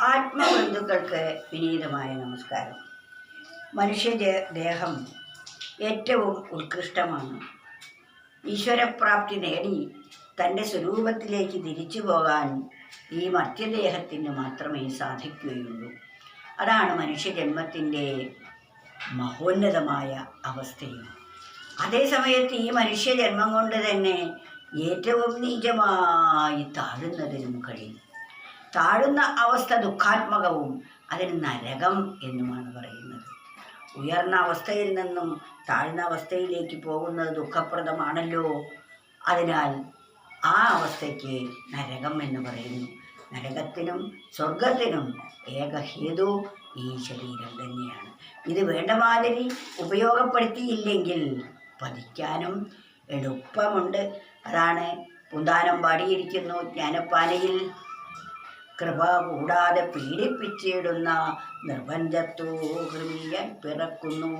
ആത്മബന്ധുക്കൾക്ക് വിനീതമായ നമസ്കാരം. മനുഷ്യ ദേഹം ഏറ്റവും ഉത്കൃഷ്ടമാണ്. ഈശ്വരപ്രാപ്തി നേടി തന്റെ സ്വരൂപത്തിലേക്ക് തിരിച്ചു പോകാൻ ഈ മർത്യദേഹത്തിന് മാത്രമേ സാധിക്കുകയുള്ളൂ. അതാണ് മനുഷ്യജന്മത്തിന്റെ മഹോന്നതമായ അവസ്ഥയും. അതേസമയത്ത് ഈ മനുഷ്യജന്മം കൊണ്ട് തന്നെ ഏറ്റവും നീചമായി താഴുന്നതിനും കഴിയും. താഴുന്ന അവസ്ഥ ദുഃഖാത്മകവും അതിന് നരകം എന്നുമാണ് പറയുന്നത്. ഉയർന്ന അവസ്ഥയിൽ നിന്നും താഴ്ന്ന അവസ്ഥയിലേക്ക് പോകുന്നത് ദുഃഖപ്രദമാണല്ലോ. അതിനാൽ ആ അവസ്ഥയ്ക്ക് നരകം എന്ന് പറയുന്നു. നരകത്തിനും സ്വർഗത്തിനും ഏക ഹേതു ഈ ശരീരം തന്നെയാണ്. ഇത് വേണ്ട മാതിരി ഉപയോഗപ്പെടുത്തിയില്ലെങ്കിൽ പതിക്കാനും എളുപ്പമുണ്ട്. അതാണ് പുന്താനം പാടിയിരിക്കുന്നു ജ്ഞാനപ്പാനയിൽ. കൃപ കൂടാതെ പീഡിപ്പിച്ചിടുന്ന നിർബന്ധത്തോ കൃമിയൻ പിറക്കുന്നു.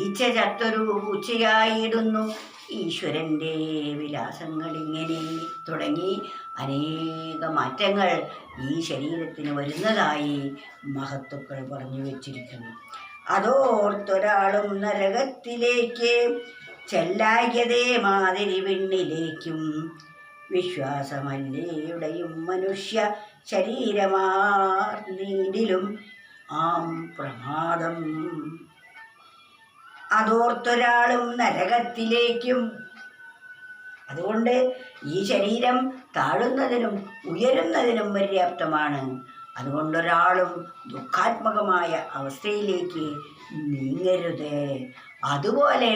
ഈച്ച ചത്തൊരു പൂച്ചയായിടുന്നു. ഈശ്വരന്റെ വിലാസങ്ങൾ ഇങ്ങനെ തുടങ്ങി അനേക മാറ്റങ്ങൾ ഈ ശരീരത്തിന് വരുന്നതായി മഹത്തുക്കൾ പറഞ്ഞു വച്ചിരിക്കുന്നു. അതോർത്തൊരാളും നരകത്തിലേക്ക് ചെല്ലായതേ മാതിരി വിണ്ണിലേക്കും വിശ്വാസമല്ലേയുടെയും മനുഷ്യ ശരീരമാർന്നീടിലും ആം പ്രമാദം. അതോർത്തൊരാളും നരകത്തിലേക്കും. അതുകൊണ്ട് ഈ ശരീരം താഴുന്നതിനും ഉയരുന്നതിനും പര്യാപ്തമാണ്. അതുകൊണ്ടൊരാളും ദുഃഖാത്മകമായ അവസ്ഥയിലേക്ക് നീങ്ങരുത്. അതുപോലെ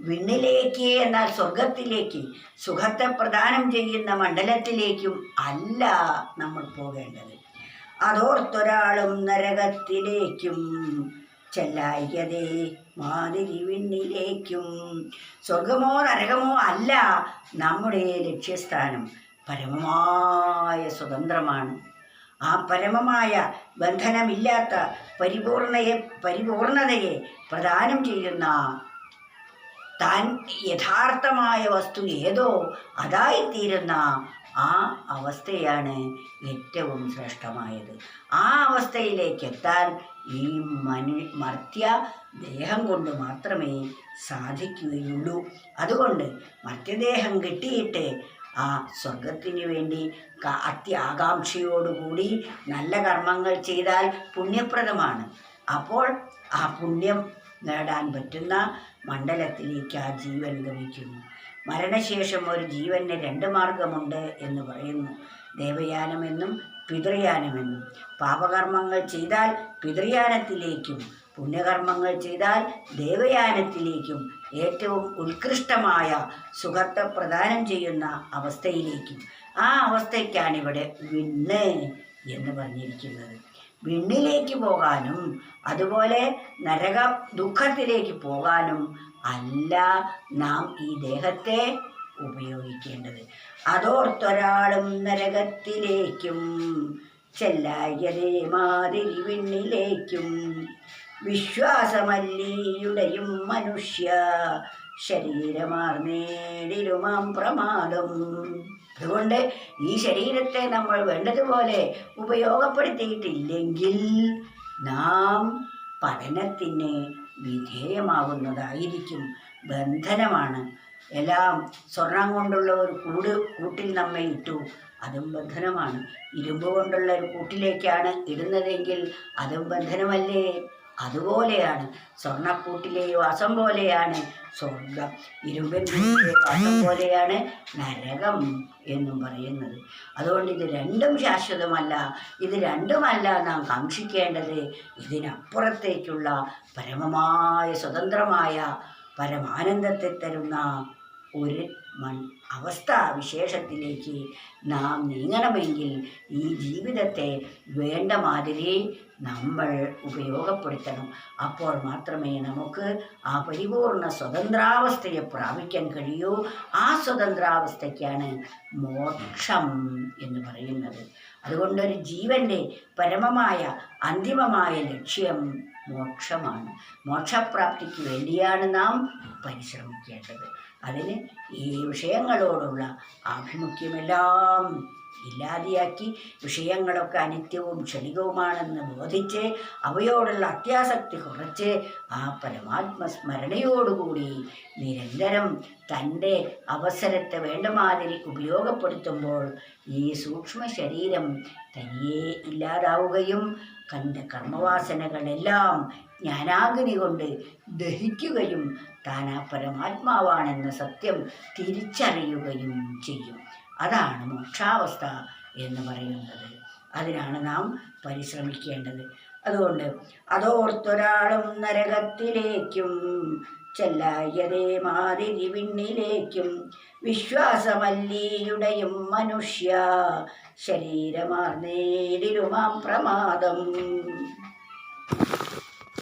വിണ്ണിലേക്ക് എന്നാൽ സ്വർഗത്തിലേക്ക് സുഖത്തെ പ്രദാനം ചെയ്യുന്ന മണ്ഡലത്തിലേക്കും അല്ല നമ്മൾ പോകേണ്ടത്. അതോർത്തൊരാളും നരകത്തിലേക്കും ചെല്ലായികതേ മാതിരി വിണ്ണിലേക്കും സ്വർഗമോ നരകമോ അല്ല നമ്മുടെ ലക്ഷ്യസ്ഥാനം പരമമായ സ്വതന്ത്രമാണ്. ആ പരമമായ ബന്ധനമില്ലാത്ത പരിപൂർണയെ പരിപൂർണതയെ പ്രദാനം ചെയ്യുന്ന താൻ യഥാർത്ഥമായ വസ്തു ഏതോ അതായിത്തീരുന്ന ആ അവസ്ഥയാണ് ഏറ്റവും ശ്രേഷ്ഠമായത്. ആ അവസ്ഥയിലേക്ക് എത്താൻ ഈ മനു മർത്യ ദേഹം കൊണ്ട് മാത്രമേ സാധിക്കുകയുള്ളൂ. അതുകൊണ്ട് മർത്യദേഹം കിട്ടിയിട്ട് ആ സ്വർഗത്തിന് വേണ്ടി അത്യാകാംക്ഷയോടുകൂടി നല്ല കർമ്മങ്ങൾ ചെയ്താൽ പുണ്യപ്രദമാണ്. അപ്പോൾ ആ പുണ്യം നേടാൻ പറ്റുന്ന മണ്ഡലത്തിലേക്ക് ആ ജീവൻ ഗമിക്കുന്നു മരണശേഷം ഒരു ജീവന് രണ്ട് മാർഗമുണ്ട് എന്ന് പറയുന്നു. ദേവയാനമെന്നും പിതൃയാനമെന്നും. പാപകർമ്മങ്ങൾ ചെയ്താൽ പിതൃയാനത്തിലേക്കും പുണ്യകർമ്മങ്ങൾ ചെയ്താൽ ദേവയാനത്തിലേക്കും ഏറ്റവും ഉത്കൃഷ്ടമായ സുഖത്തെ പ്രദാനം ചെയ്യുന്ന അവസ്ഥയിലേക്കും ആ അവസ്ഥയ്ക്കാണ് ഇവിടെ വിണ്ണ് എന്ന് പറഞ്ഞിരിക്കുന്നത്. വിണ്ണിലേക്ക് പോകാനും അതുപോലെ നരക ദുഃഖത്തിലേക്ക് പോകാനും അല്ല നാം ഈ ദേഹത്തെ ഉപയോഗിക്കേണ്ടത്. അതോർത്തൊരാളും നരകത്തിലേക്കും ചെല്ലായതേ മാതിരി വിണ്ണിലേക്കും. വിശ്വാസമല്ലീയുടെയും മനുഷ്യ ശരീരമാർന്നേടിലുമാം പ്രമാദം. അതുകൊണ്ട് ഈ ശരീരത്തെ നമ്മൾ വേണ്ടതുപോലെ ഉപയോഗപ്പെടുത്തിയിട്ടില്ലെങ്കിൽ നാം പഠനത്തിന് വിധേയമാകുന്നതായിരിക്കും ബന്ധനമാണ്. എല്ലാം സ്വർണം കൊണ്ടുള്ള ഒരു കൂട് കൂട്ടിൽ നമ്മെ ഇട്ടു അതും ബന്ധനമാണ്. ഇരുമ്പ് കൊണ്ടുള്ള ഒരു കൂട്ടിലേക്കാണ് ഇടുന്നതെങ്കിൽ അതും ബന്ധനമല്ലേ? അതുപോലെയാണ്. സ്വർണക്കൂട്ടിലെ വാസം പോലെയാണ്. സ്വർഗം ഇരുമ്പിൻ വാസം പോലെയാണ് നരകം എന്നും പറയുന്നത്. അതുകൊണ്ട് ഇത് രണ്ടും ശാശ്വതമല്ല. ഇത് രണ്ടുമല്ല നാം കാക്ഷിക്കേണ്ടത്. ഇതിനപ്പുറത്തേക്കുള്ള പരമമായ സ്വതന്ത്രമായ പരമാനന്ദത്തെ തരുന്ന ഒരു മൺ അവസ്ഥ വിശേഷത്തിലേക്ക് നാം നീങ്ങണമെങ്കിൽ ഈ ജീവിതത്തെ വേണ്ട മാതിരി നമ്മൾ ഉപയോഗപ്പെടുത്തണം. അപ്പോൾ മാത്രമേ നമുക്ക് ആ പരിപൂർണ സ്വതന്ത്രാവസ്ഥയെ പ്രാപിക്കാൻ കഴിയൂ. ആ സ്വതന്ത്രാവസ്ഥയ്ക്കാണ് മോക്ഷം എന്ന് പറയുന്നത്. അതുകൊണ്ടൊരു ജീവന്റെ പരമമായ അന്തിമമായ ലക്ഷ്യം മോക്ഷമാണ്. മോക്ഷപ്രാപ്തിക്ക് വേണ്ടിയാണ് നാം പരിശ്രമിക്കേണ്ടത്. അതിന് ഈ വിഷയങ്ങളോടുള്ള ആഭിമുഖ്യമെല്ലാം ഇല്ലാതെയാക്കി വിഷയങ്ങളൊക്കെ അനിത്യവും ക്ഷണികവുമാണെന്ന് ബോധിച്ച് അവയോടുള്ള അത്യാസക്തി കുറച്ച് ആ പരമാത്മസ്മരണയോടുകൂടി നിരന്തരം തന്റെ അവസരത്തെ വേണ്ടമാതിരി ഉപയോഗപ്പെടുത്തുമ്പോൾ ഈ സൂക്ഷ്മ ശരീരം തനിയെ ഇല്ലാതാവുകയും കണ്ട കർമ്മവാസനകളെല്ലാം ജ്ഞാനാഗ്നി കൊണ്ട് ദഹിക്കുകയും താൻ ആ പരമാത്മാവാണെന്ന സത്യം തിരിച്ചറിയുകയും ചെയ്യും. അതാണ് മോക്ഷാവസ്ഥ എന്ന് പറയുന്നത്. അതിനാണ് നാം പരിശ്രമിക്കേണ്ടത്. അതുകൊണ്ട് അതോർത്തൊരാളും നരകത്തിലേക്കും ചെല്ലായതേ മാതിരി വിണ്ണിലേക്കും വിശ്വാസമല്ലീയുടെയും മനുഷ്യ ശരീരമാർന്നേടിലുമാം പ്രമാദം.